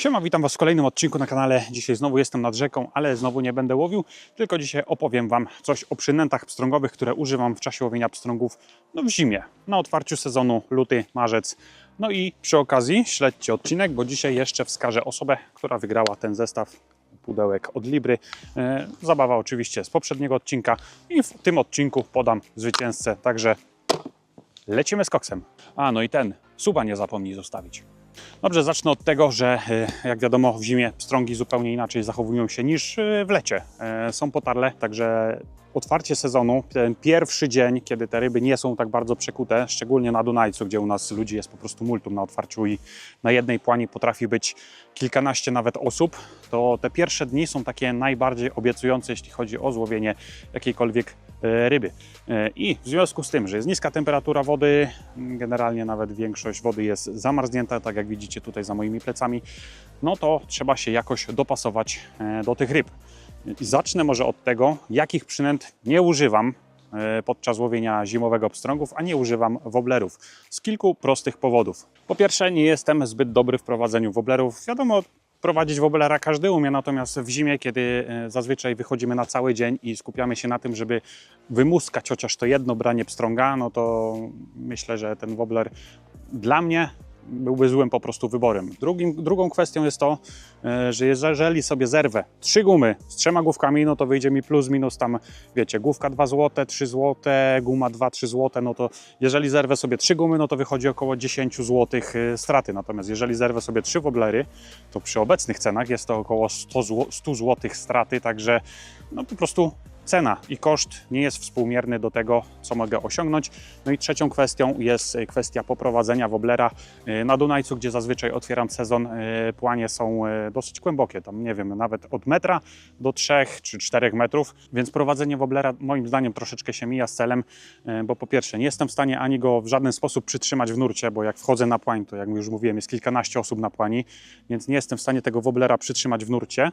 Siema, witam Was w kolejnym odcinku na kanale. Dzisiaj znowu jestem nad rzeką, ale znowu nie będę łowił, tylko dzisiaj opowiem Wam coś o przynętach pstrągowych, które używam w czasie łowienia pstrągów no w zimie, na otwarciu sezonu luty, marzec. No i przy okazji śledźcie odcinek, bo dzisiaj jeszcze wskażę osobę, która wygrała ten zestaw pudełek od Libry. E, Zabawa oczywiście z poprzedniego odcinka i w tym odcinku podam zwycięzcę, także lecimy z koksem. A, no i ten, suba nie zapomnij zostawić. Dobrze, zacznę od tego, że e, jak wiadomo w zimie pstrągi zupełnie inaczej zachowują się niż e, w lecie. E, Są potarle, także otwarcie sezonu, ten pierwszy dzień, kiedy te ryby nie są tak bardzo przekute, szczególnie na Dunajcu, gdzie u nas ludzi jest po prostu multum na otwarciu i na jednej płani potrafi być kilkanaście nawet osób, to te pierwsze dni są takie najbardziej obiecujące, jeśli chodzi o złowienie jakiejkolwiek ryby. E, I w związku z tym, że jest niska temperatura wody, generalnie nawet większość wody jest zamarznięta, tak jak widzicie tutaj za moimi plecami, no to trzeba się jakoś dopasować e, do tych ryb. I zacznę może od tego, jakich przynęt nie używam e, podczas łowienia zimowego pstrągów, a nie używam woblerów. Z kilku prostych powodów. Po pierwsze, nie jestem zbyt dobry w prowadzeniu woblerów. Wiadomo, prowadzić woblera każdy umie, natomiast w zimie, kiedy e, zazwyczaj wychodzimy na cały dzień i skupiamy się na tym, żeby wymuskać chociaż to jedno branie pstrąga, no to myślę, że ten wobler dla mnie byłby złym po prostu wyborem. Drugim, drugą kwestią jest to, e, że jeżeli sobie zerwę trzy gumy z trzema główkami, no to wyjdzie mi plus minus tam, wiecie, główka 2 zł, 3 zł, guma 2-3 zł, no to jeżeli zerwę sobie trzy gumy, no to wychodzi około 10 zł straty. Natomiast jeżeli zerwę sobie trzy woblery, to przy obecnych cenach jest to około 100 zł, 100 zł straty, także no po prostu cena i koszt nie jest współmierny do tego, co mogę osiągnąć. No i trzecią kwestią jest e, kwestia poprowadzenia woblera e, na Dunajcu, gdzie zazwyczaj otwieram sezon. e, Płanie są dosyć głębokie, tam nie wiem, nawet od metra do 3 czy 4 metrów, więc prowadzenie woblera moim zdaniem troszeczkę się mija z celem, bo po pierwsze nie jestem w stanie ani go w żaden sposób przytrzymać w nurcie, bo jak wchodzę na płań, to jak już mówiłem, jest kilkanaście osób na płani, więc nie jestem w stanie tego woblera przytrzymać w nurcie.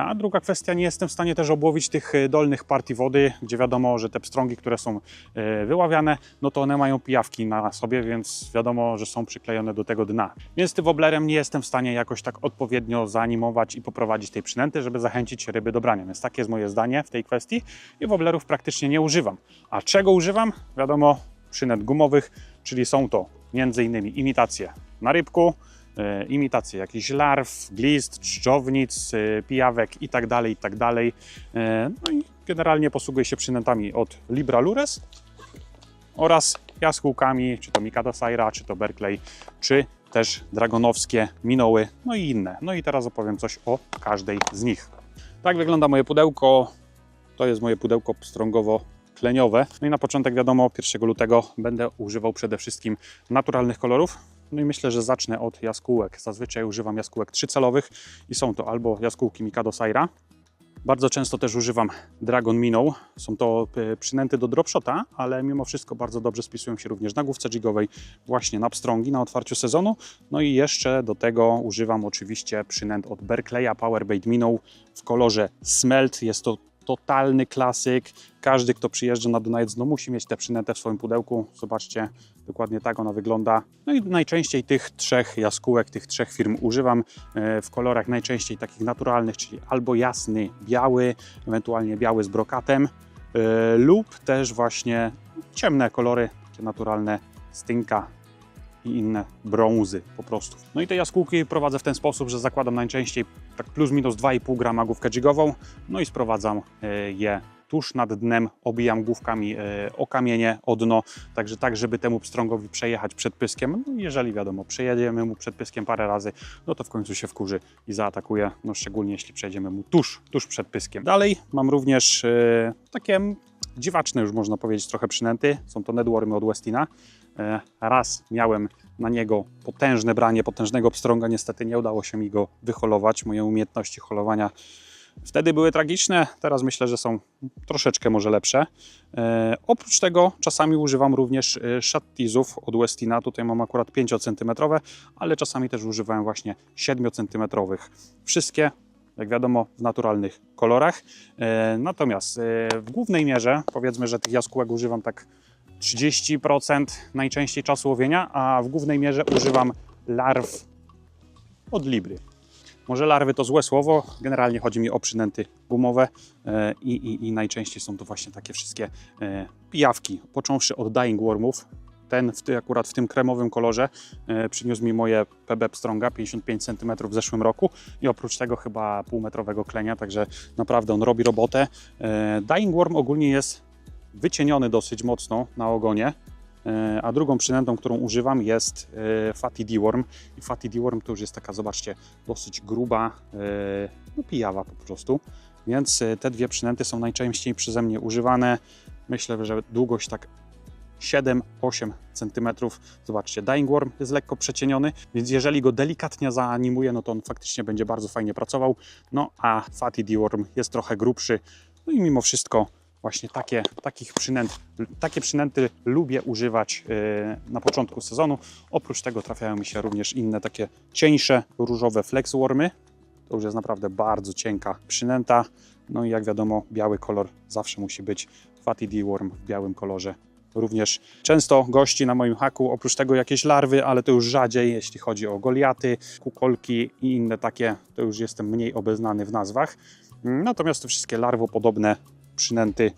A druga kwestia, nie jestem w stanie też obłowić tych e, dolnych partii wody, gdzie wiadomo, że te pstrągi, które są e, wyławiane, no to one mają pijawki na sobie, więc wiadomo, że są przyklejone do tego dna. Więc tym woblerem nie jestem w stanie jakoś tak odpowiednio zaanimować i poprowadzić tej przynęty, żeby zachęcić ryby do brania. Więc takie jest moje zdanie w tej kwestii i woblerów praktycznie nie używam. A czego używam? Wiadomo, przynęt gumowych, czyli są to innymi imitacje na rybku, imitacje jakichś larw, glist, dżdżownic, e, pijawek i tak dalej, i tak. E, No i generalnie posługuję się przynętami od Libra Lures oraz jaskółkami, czy to Mikado Saira, czy to Berkeley, czy też dragonowskie minoły, no i inne. No i teraz opowiem coś o każdej z nich. Tak wygląda moje pudełko. To jest moje pudełko pstrągowo-tleniowe. No i na początek wiadomo, 1 lutego będę używał przede wszystkim naturalnych kolorów. No i myślę, że zacznę od jaskółek. Zazwyczaj używam jaskółek trzycelowych i są to albo jaskółki Mikado Saira, bardzo często też używam Dragon Minnow. Są to e, przynęty do dropshota, ale mimo wszystko bardzo dobrze spisują się również na główce jigowej, właśnie na pstrągi, na otwarciu sezonu. No i jeszcze do tego używam oczywiście przynęt od Berkeleya Powerbait Minnow w kolorze Smelt. Jest to totalny klasyk. Każdy, kto przyjeżdża na Dunajec, no musi mieć tę przynętę w swoim pudełku. Zobaczcie, dokładnie tak ona wygląda. No i najczęściej tych trzech jaskółek, tych trzech firm używam e, w kolorach najczęściej takich naturalnych, czyli albo jasny, biały, ewentualnie biały z brokatem, e, lub też właśnie ciemne kolory, takie naturalne stynka i inne brązy po prostu. No i te jaskółki prowadzę w ten sposób, że zakładam najczęściej tak plus minus 2,5 grama główkę jigową, no i sprowadzam e, je tuż nad dnem, obijam główkami e, o kamienie, o dno, także tak, żeby temu pstrągowi przejechać przed pyskiem. No, jeżeli wiadomo, przejedziemy mu przed pyskiem parę razy, no to w końcu się wkurzy i zaatakuje, no szczególnie jeśli przejdziemy mu tuż, tuż przed pyskiem. Dalej mam również e, takie dziwaczne już można powiedzieć trochę przynęty, są to nedwormy od Westina. E, Raz miałem na niego potężne branie, potężnego pstrąga, niestety nie udało się mi go wyholować, moje umiejętności holowania Wtedy były tragiczne, teraz myślę, że są troszeczkę może lepsze. E, oprócz tego czasami używam również e, szattizów od Westina. Tutaj mam akurat 5 cm, ale czasami też używałem właśnie 7 cm. Wszystkie, jak wiadomo, w naturalnych kolorach. Natomiast w głównej mierze, powiedzmy, że tych jaskółek używam tak 30% najczęściej czasu łowienia, a w głównej mierze używam larw od Libry. Może larwy to złe słowo, generalnie chodzi mi o przynęty gumowe e, i, i, i najczęściej są to właśnie takie wszystkie e, pijawki, począwszy od dying wormów. Ten w, ty- akurat w tym kremowym kolorze e, przyniósł mi moje PB Pstronga 55 cm w zeszłym roku i oprócz tego chyba półmetrowego klenia, także naprawdę on robi robotę. Dying worm ogólnie jest wycieniony dosyć mocno na ogonie, e, a drugą przynętą, którą używam jest e, Fatty D-Worm. I Fatty D-Worm to już jest taka, zobaczcie, dosyć gruba e, no, pijawa po prostu. Więc te dwie przynęty są najczęściej przeze mnie używane. Myślę, że długość tak 7-8 cm. Zobaczcie, Dying Worm jest lekko przecieniony, więc jeżeli go delikatnie zaanimuję, no to on faktycznie będzie bardzo fajnie pracował. No a Fatty D-Worm jest trochę grubszy. No i mimo wszystko właśnie takie, takich przynęt, takie przynęty lubię używać e, na początku sezonu. Oprócz tego trafiają mi się również inne takie cieńsze, różowe flexwormy. To już jest naprawdę bardzo cienka przynęta. No i jak wiadomo, biały kolor zawsze musi być. Fatty D-Worm w białym kolorze również często gości na moim haku, oprócz tego jakieś larwy, ale to już rzadziej, jeśli chodzi o goliaty, kukolki i inne takie, to już jestem mniej obeznany w nazwach. Natomiast te wszystkie larwopodobne przynęty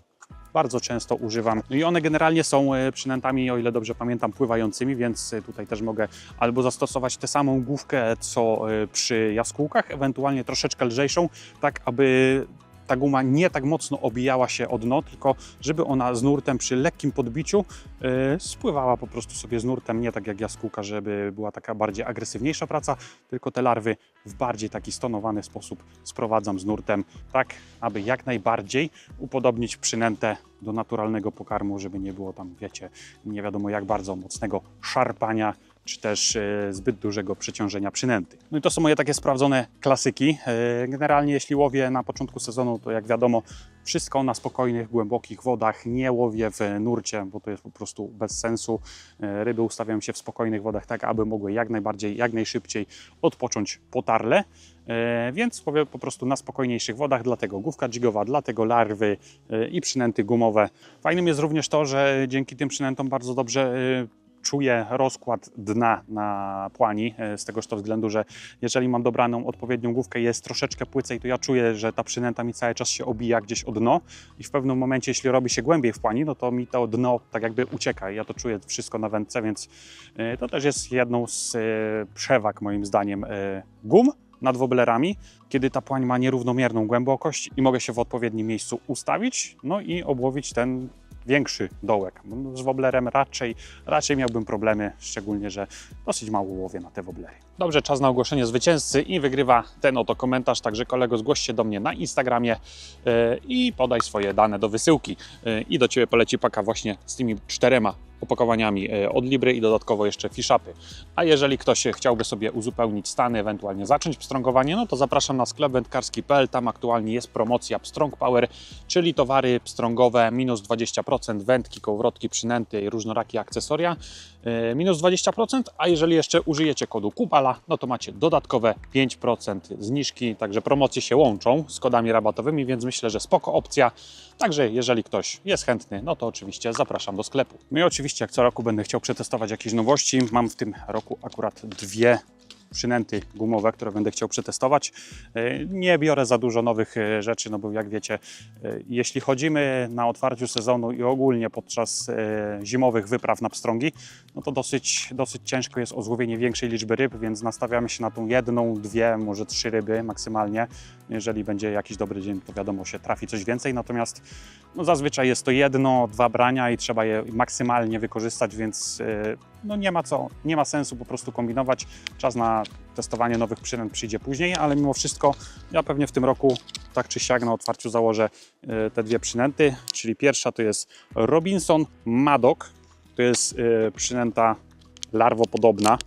bardzo często używam. No i one generalnie są e, przynętami, o ile dobrze pamiętam, pływającymi, więc e, tutaj też mogę albo zastosować tę samą główkę, co e, przy jaskółkach, ewentualnie troszeczkę lżejszą, tak aby ta guma nie tak mocno obijała się o dno, tylko żeby ona z nurtem przy lekkim podbiciu e, spływała po prostu sobie z nurtem, nie tak jak jaskółka, żeby była taka bardziej agresywniejsza praca, tylko te larwy w bardziej taki stonowany sposób sprowadzam z nurtem, tak aby jak najbardziej upodobnić przynętę do naturalnego pokarmu, żeby nie było tam, wiecie, nie wiadomo jak bardzo mocnego szarpania, czy też e, zbyt dużego przeciążenia przynęty. No i to są moje takie sprawdzone klasyki. E, Generalnie jeśli łowię na początku sezonu, to jak wiadomo, wszystko na spokojnych, głębokich wodach. Nie łowię w nurcie, bo to jest po prostu bez sensu. E, Ryby ustawiają się w spokojnych wodach tak, aby mogły jak najbardziej, jak najszybciej odpocząć po tarle. E, Więc łowię po prostu na spokojniejszych wodach, dlatego główka jigowa, dlatego larwy i przynęty gumowe. Fajnym jest również to, że dzięki tym przynętom bardzo dobrze czuję rozkład dna na płani, e, z tegoż to względu, że jeżeli mam dobraną odpowiednią główkę i jest troszeczkę płycej, to ja czuję, że ta przynęta mi cały czas się obija gdzieś o dno i w pewnym momencie, jeśli robi się głębiej w płani, no to mi to dno tak jakby ucieka. Ja to czuję wszystko na wędce, więc e, to też jest jedną z e, przewag moim zdaniem gum nad woblerami, kiedy ta płań ma nierównomierną głębokość i mogę się w odpowiednim miejscu ustawić, no i obłowić ten większy dołek. No, Z woblerem raczej, raczej miałbym problemy, szczególnie, że dosyć mało łowię na te woblery. Dobrze, czas na ogłoszenie zwycięzcy i wygrywa ten oto komentarz, także kolego zgłoś się do mnie na Instagramie e, i podaj swoje dane do wysyłki E, i do Ciebie poleci paka właśnie z tymi czterema opakowaniami e, od Libry i dodatkowo jeszcze fiszapy. A jeżeli ktoś chciałby sobie uzupełnić stany, ewentualnie zacząć pstrągowanie, no to zapraszam na sklep wędkarski.pl. Tam aktualnie jest promocja Pstrąg Power, czyli towary pstrągowe minus 20%, wędki, kołowrotki, przynęty i różnorakie akcesoria e, minus 20%, a jeżeli jeszcze użyjecie kodu KUPALA, no to macie dodatkowe 5% zniżki, także promocje się łączą z kodami rabatowymi, więc myślę, że spoko opcja. Także jeżeli ktoś jest chętny, no to oczywiście zapraszam do sklepu. No i oczywiście jak co roku będę chciał przetestować jakieś nowości. Mam w tym roku akurat dwie przynęty gumowe, które będę chciał przetestować. E, Nie biorę za dużo nowych e, rzeczy, no bo jak wiecie, e, jeśli chodzimy na otwarciu sezonu i ogólnie podczas zimowych wypraw na pstrągi, no to dosyć, dosyć ciężko jest o złowienie większej liczby ryb, więc nastawiamy się na tą jedną, dwie, może trzy ryby maksymalnie. Jeżeli będzie jakiś dobry dzień, to wiadomo, się trafi coś więcej, natomiast no zazwyczaj jest to jedno, dwa brania i trzeba je maksymalnie wykorzystać, więc e, no nie ma co, nie ma sensu po prostu kombinować. Czas na testowanie nowych przynęt przyjdzie później, ale mimo wszystko ja pewnie w tym roku tak czy siak na otwarciu założę e, te dwie przynęty, czyli pierwsza to jest Robinson Maddock, to jest e, przynęta larwopodobna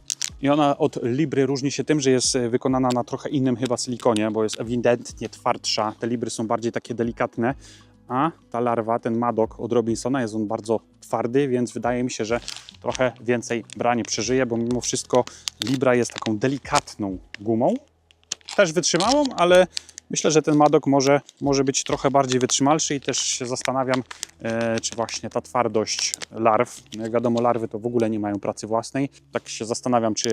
i ona od Libry różni się tym, że jest wykonana na trochę innym chyba silikonie, bo jest ewidentnie twardsza, te Libry są bardziej takie delikatne, a ta larwa, ten Maddock od Robinsona jest on bardzo twardy, więc wydaje mi się, że trochę więcej branie przeżyje, bo mimo wszystko Libra jest taką delikatną gumą, też wytrzymałą, ale Myślę, że ten Madok może, może być trochę bardziej wytrzymalszy i też się zastanawiam, e, czy właśnie ta twardość larw, no jak wiadomo larwy to w ogóle nie mają pracy własnej, tak się zastanawiam, czy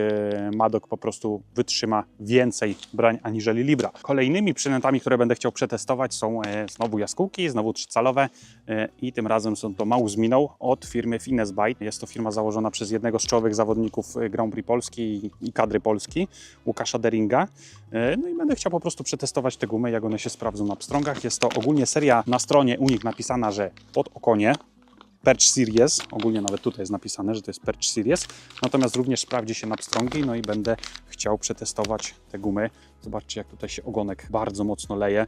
Madok po prostu wytrzyma więcej brań aniżeli Libra. Kolejnymi przynętami, które będę chciał przetestować są e, znowu jaskółki, znowu trzycalowe e, i tym razem są to Minnow od firmy Finesse Bite. Jest to firma założona przez jednego z czołowych zawodników Grand Prix Polski i- kadry Polski, Łukasza Deringa. No i będę chciał po prostu przetestować te gumy, jak one się sprawdzą na pstrągach. Jest to ogólnie seria na stronie u nich napisana, że pod okonie. Perch Series, ogólnie nawet tutaj jest napisane, że to jest Perch Series, natomiast również sprawdzi się na pstrągi, no i będę chciał przetestować te gumy. Zobaczcie, jak tutaj się ogonek bardzo mocno leje.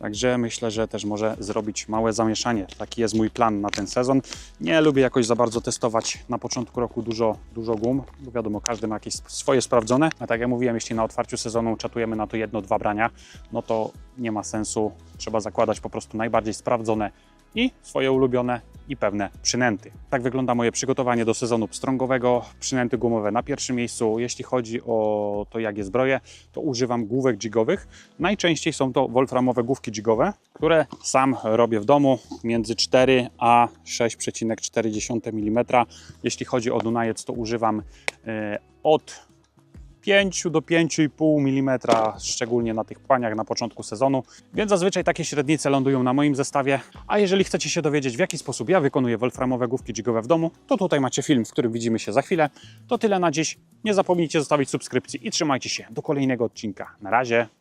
Także myślę, że też może zrobić małe zamieszanie. Taki jest mój plan na ten sezon. Nie lubię jakoś za bardzo testować na początku roku dużo, dużo gum, bo wiadomo, każdy ma jakieś swoje sprawdzone. A tak jak mówiłem, jeśli na otwarciu sezonu czatujemy na to jedno, dwa brania, no to nie ma sensu. Trzeba zakładać po prostu najbardziej sprawdzone i swoje ulubione i pewne przynęty. Tak wygląda moje przygotowanie do sezonu pstrągowego. Przynęty gumowe na pierwszym miejscu. Jeśli chodzi o to, jak je zbroję, to używam główek jigowych. Najczęściej są to wolframowe główki jigowe, które sam robię w domu między 4 a 6,4 mm. Jeśli chodzi o Dunajec, to używam e, od 5 do 5,5 mm, szczególnie na tych płaniach na początku sezonu, więc zazwyczaj takie średnice lądują na moim zestawie. A jeżeli chcecie się dowiedzieć, w jaki sposób ja wykonuję wolframowe główki jigowe w domu, to tutaj macie film, w którym widzimy się za chwilę. To tyle na dziś. Nie zapomnijcie zostawić subskrypcji i trzymajcie się do kolejnego odcinka. Na razie.